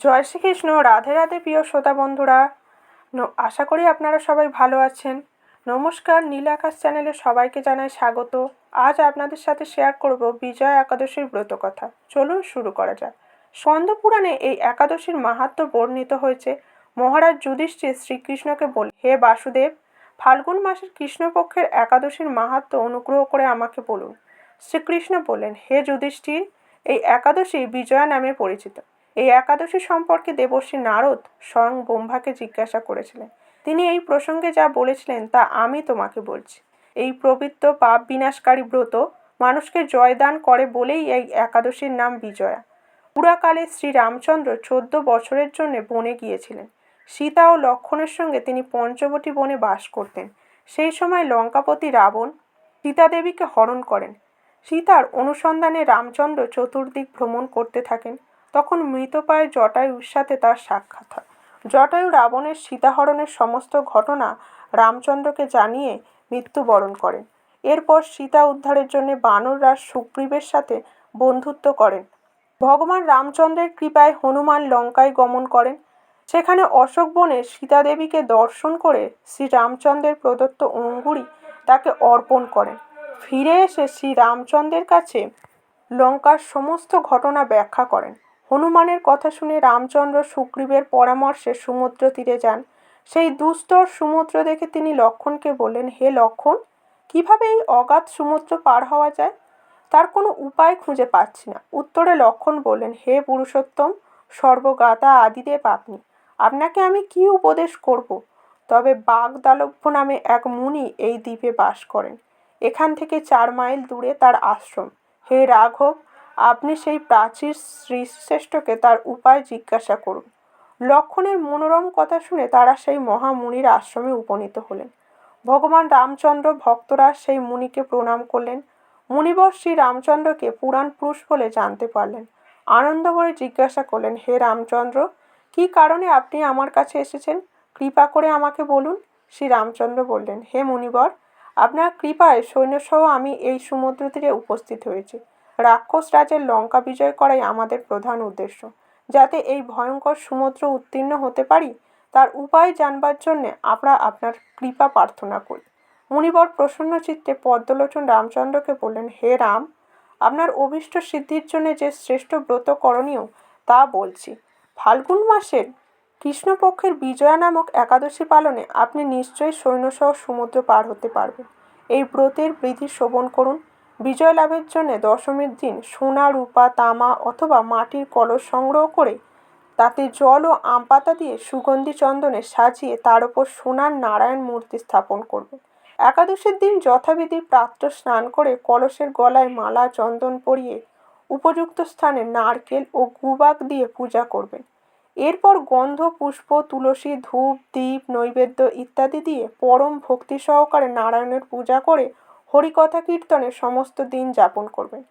জয় শ্রীকৃষ্ণ, রাধে রাধে প্রিয় শ্রোতা বন্ধুরা। আশা করি আপনারা সবাই ভালো আছেন। নমস্কার নীল আকাশ চ্যানেলে সবাইকে জানাই স্বাগত। আজ আপনাদের সাথে শেয়ার করব বিজয়া একাদশীর ব্রত কথা। চলুন শুরু করা যাক। পুরাণে এই একাদশীর মাহাত্ম্য বর্ণিত হয়েছে। মহারাজ যুধিষ্ঠির শ্রীকৃষ্ণকে বলে হে বাসুদেব, ফাল্গুন মাসের কৃষ্ণপক্ষের একাদশীর মাহাত্ম্য অনুগ্রহ করে আমাকে বলুন। শ্রীকৃষ্ণ বললেন, হে যুধিষ্ঠির, এই একাদশী বিজয়া নামে পরিচিত। এই একাদশী সম্পর্কে দেবর্ষী নারদ স্বয়ং ব্রহ্মাকে জিজ্ঞাসা করেছিলেন। তিনি এই প্রসঙ্গে যা বলেছিলেন তা আমি তোমাকে বলছি। এই পবিত্র পাপ বিনাশকারী ব্রত মানুষকে জয়দান করে বলেই এই একাদশীর নাম বিজয়া। পুরাকালে শ্রী রামচন্দ্র চোদ্দ বছরের জন্য বনে গিয়েছিলেন। সীতা ও লক্ষণের সঙ্গে তিনি পঞ্চবটী বনে বাস করতেন। সেই সময় লঙ্কাপতি রাবণ সীতাদেবীকে হরণ করেন। সীতার অনুসন্ধানে রামচন্দ্র চতুর্দিক ভ্রমণ করতে থাকেন। তখন মৃতপ্রায় জটায়ুর সাথে তার সাক্ষাৎ হয়। জটায়ু রাবণের সীতাহরণের সমস্ত ঘটনা রামচন্দ্রকে জানিয়ে মৃত্যুবরণ করেন। এরপর সীতা উদ্ধারের জন্য বানররাজ সুগ্রীবের সাথে বন্ধুত্ব করেন। ভগবান রামচন্দ্রের কৃপায় হনুমান লঙ্কায় গমন করেন। সেখানে অশোক বনে সীতাদেবীকে দর্শন করে শ্রী রামচন্দ্রের প্রদত্ত অঙ্গুরি তাকে অর্পণ করেন। ফিরে এসে শ্রী রামচন্দ্রের কাছে লঙ্কার সমস্ত ঘটনা ব্যাখ্যা করেন। হনুমানের কথা শুনে রামচন্দ্র সুগ্রীবের পরামর্শে সমুদ্র তীরে যান। সেই দুস্তর সমুদ্র দেখে তিনি লক্ষণকে বললেন, হে লক্ষণ, কীভাবে এই অগাধ সমুদ্র পার হওয়া যায়? তার কোনো উপায় খুঁজে পাচ্ছি না। উত্তরে লক্ষণ বললেন, হে পুরুষোত্তম সর্বগাতা আদিদেব আপনি। আপনাকে আমি কি উপদেশ করব? তবে বাগদালভ্য নামে এক মুনি এই দ্বীপে বাস করেন। এখান থেকে চার মাইল দূরে তার আশ্রম। হে রাঘব আপনি সেই প্রাচীর শ্রীশ্রেষ্ঠকে তার উপায় জিজ্ঞাসা করুন। লক্ষণের মনোরম কথা শুনে তারা সেই মহামুনির আশ্রমে উপনীত হলেন। ভগবান রামচন্দ্র ভক্তরা সেই মুনিকে প্রণাম করলেন। মুনিবর শ্রী রামচন্দ্রকে পুরাণ পুরুষ বলে জানতে পারলেন। আনন্দ করে জিজ্ঞাসা করলেন, হে রামচন্দ্র, কী কারণে আপনি আমার কাছে এসেছেন? কৃপা করে আমাকে বলুন। শ্রী রামচন্দ্র বললেন, হে মুনিবর, আপনার কৃপায় সৈন্যসহ আমি এই সমুদ্র তীরে উপস্থিত হয়েছি। রাক্ষস রাজের লঙ্কা বিজয় করাই আমাদের প্রধান উদ্দেশ্য। যাতে এই ভয়ঙ্কর সমুদ্র উত্তীর্ণ হতে পারি, তার উপায় জানবার জন্যে আমরা আপনার কৃপা প্রার্থনা করি। মুনিবর প্রসন্ন চিত্তে পদ্মলোচন রামচন্দ্রকে বললেন, হে রাম, আপনার অভীষ্ট সিদ্ধির জন্য যে শ্রেষ্ঠ ব্রত করণীয়, তা বলছি। ফাল্গুন মাসের কৃষ্ণপক্ষের বিজয়া নামক একাদশী পালনে আপনি নিশ্চয়ই সৈন্যসহ সমুদ্র পার হতে পারবেন। এই ব্রতের বিধি শোভন করুন বিজয় লাভের জন্য দশমীর দিন সোনা, রূপা, তামা অথবা মাটির কলস সংগ্রহ করে তাতে জল ও আম পাতা দিয়ে সুগন্ধি চন্দনে সাজিয়ে তার উপর সোনার নারায়ণ মূর্তি স্থাপন করবেন একাদশীর দিন যথাবিধি প্রাতঃ স্নান করে কলসের গলায় মালা, চন্দন পরিয়ে উপযুক্ত স্থানে নারকেল ও গুবাক দিয়ে পূজা করবেন। এরপর গন্ধ, পুষ্প, তুলসী, ধূপ, দীপ, নৈবেদ্য ইত্যাদি দিয়ে পরম ভক্তি সহকারে নারায়ণের পূজা করে হরিকথা কীর্তনে সমস্ত দিন যাপন করবেন।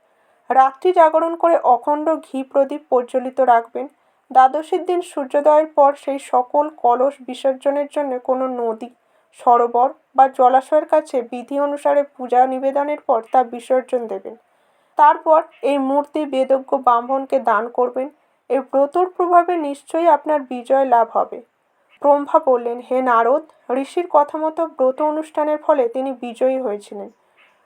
রাত্রি জাগরণ করে অখণ্ড ঘি প্রদীপ প্রজ্বলিত রাখবেন। দ্বাদশীর দিন সূর্যোদয়ের পর সেই সকল কলস বিসর্জনের জন্য কোনো নদী, সরোবর বা জলাশয়ের কাছে বিধি অনুসারে পূজা নিবেদনের পর তা বিসর্জন দেবেন। তারপর এই মূর্তি বেদজ্ঞ ব্রাহ্মণকে দান করবেন। এই ব্রতর প্রভাবে নিশ্চয়ই আপনার বিজয় লাভ হবে। ব্রহ্মা বললেন, হে নারদ, ঋষির কথা মতো ব্রত অনুষ্ঠানের ফলে তিনি বিজয়ী হয়েছিলেন।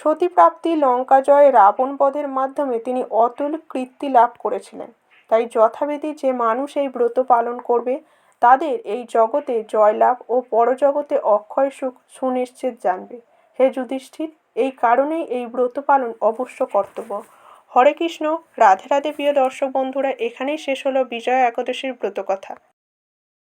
সতীপ্রাপ্তি লঙ্কা জয় রাবণ বধের মাধ্যমে তিনি অতুল কীর্তি লাভ করেছিলেন। তাই যথাবিধি যে মানুষ এই ব্রত পালন করবে, তাদের এই জগতে জয়লাভ ও পরজগতে অক্ষয় সুখ সুনিশ্চিত জানবে। হে যুধিষ্ঠির, এই কারণেই এই ব্রত পালন অবশ্য কর্তব্য। হরে কৃষ্ণ, রাধে রাধে প্রিয় দর্শক বন্ধুরা, এখানেই শেষ হলো বিজয়া একাদশীর ব্রত কথা